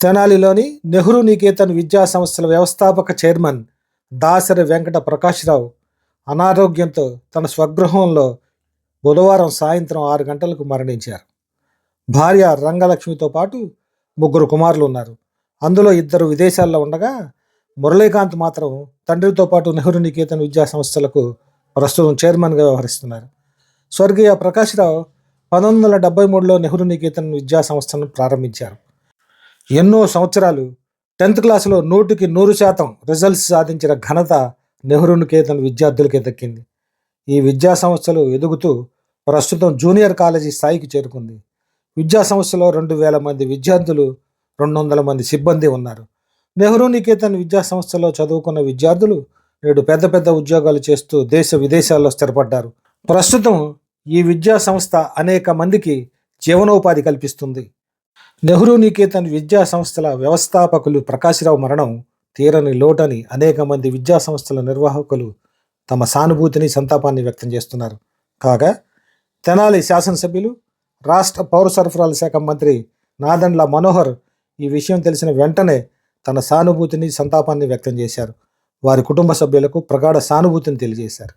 తెనాలిలోని నెహ్రూ నికేతన్ విద్యా సంస్థల వ్యవస్థాపక చైర్మన్ దాసరి వెంకట ప్రకాశ్రావు అనారోగ్యంతో తన స్వగృహంలో బుధవారం సాయంత్రం ఆరు గంటలకు మరణించారు. భార్య రంగలక్ష్మితో పాటు ముగ్గురు కుమారులు ఉన్నారు. అందులో ఇద్దరు విదేశాల్లో ఉండగా మురళీకాంత్ మాత్రం తండ్రితో పాటు నెహ్రూ నికేతన్ విద్యా సంస్థలకు ప్రస్తుతం చైర్మన్గా వ్యవహరిస్తున్నారు. స్వర్గీయ ప్రకాశ్రావు పంతొమ్మిది వందల డెబ్బై మూడులో నెహ్రూ నికేతన్ విద్యా సంస్థను ప్రారంభించారు. ఎన్నో సంవత్సరాలు టెన్త్ క్లాసులో నూటికి నూరు శాతం రిజల్ట్స్ సాధించిన ఘనత నెహ్రూ నికేతన్ విద్యార్థులకే దక్కింది. ఈ విద్యా సంస్థలు ఎదుగుతూ ప్రస్తుతం జూనియర్ కాలేజీ స్థాయికి చేరుకుంది. విద్యా సంస్థలో రెండు వేల మంది విద్యార్థులు రెండు వందల మంది సిబ్బంది ఉన్నారు. నెహ్రూ నికేతన్ విద్యా సంస్థలో చదువుకున్న విద్యార్థులు నేడు పెద్ద పెద్ద ఉద్యోగాలు చేస్తూ దేశ విదేశాల్లో స్థిరపడ్డారు. ప్రస్తుతం ఈ విద్యా సంస్థ అనేక మందికి జీవనోపాధి కల్పిస్తుంది. నెహ్రూ నికేతన్ విద్యా సంస్థల వ్యవస్థాపకులు ప్రకాశ్రావు మరణం తీరని లోటని అనేక మంది విద్యా సంస్థల నిర్వాహకులు తమ సానుభూతిని సంతాపాన్ని వ్యక్తం చేస్తున్నారు. కాగా తెనాలి శాసనసభ్యులు రాష్ట్ర పౌర సరఫరాల శాఖ మంత్రి నాదండ్ల మనోహర్ ఈ విషయం తెలిసిన వెంటనే తన సానుభూతిని సంతాపాన్ని వ్యక్తం చేశారు. వారి కుటుంబ సభ్యులకు ప్రగాఢ సానుభూతిని తెలియజేశారు.